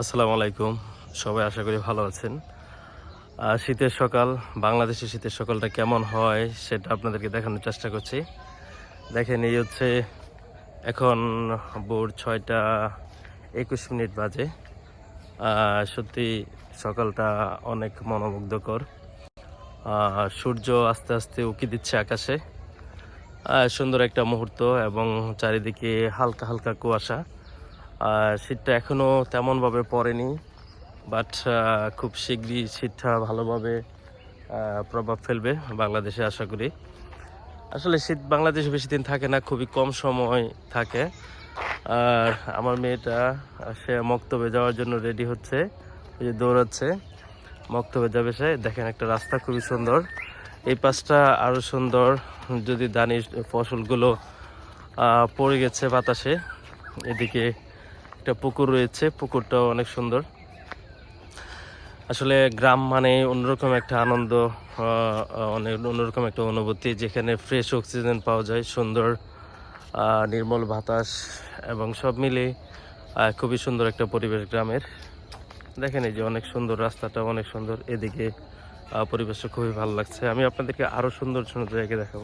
আসসালামু আলাইকুম। সবাই আশা করি ভালো আছেন। শীতের সকাল বাংলাদেশে শীতের সকালটা কেমন হয় সেটা আপনাদেরকে দেখানোর চেষ্টা করছি। দেখেন, এই হচ্ছে এখন ভোর ছয়টা একুশ মিনিট বাজে। সত্যি সকালটা অনেক মনোমুগ্ধকর। সূর্য আস্তে আস্তে উকি দিচ্ছে আকাশে। সুন্দর একটা মুহূর্ত এবং চারিদিকে হালকা হালকা কুয়াশা। শীতটা এখনও তেমনভাবে পড়েনি বাট খুব শীঘ্রই শীতটা ভালোভাবে প্রভাব ফেলবে বাংলাদেশে আশা করি। আসলে শীত বাংলাদেশে বেশি দিন থাকে না, খুবই কম সময় থাকে। আর আমার মেয়েটা, সে মক্তবে যাওয়ার জন্য রেডি হচ্ছে, ওই যে দৌড়াচ্ছে। মক্তবে যাবে সে, দেখেন একটা রাস্তা খুবই সুন্দর। এই পাশটা আরও সুন্দর, যদি দানি ফসলগুলো পড়ে গেছে বাতাসে, এদিকে একটা পুকুর রয়েছে, পুকুরটাও অনেক সুন্দর। আসলে গ্রাম মানে অন্যরকম একটা আনন্দ অনেক অন্যরকম একটা অনুভূতি, যেখানে ফ্রেশ অক্সিজেন পাওয়া যায়, সুন্দর নির্মল বাতাস এবং সব মিলে খুবই সুন্দর একটা পরিবেশ গ্রামের। দেখেন এই যে অনেক সুন্দর রাস্তাটা, অনেক সুন্দর। এদিকে পরিবেশটা খুবই ভালো লাগছে। আমি আপনাদেরকে আরও সুন্দর সুন্দর জায়গায় দেখাবো।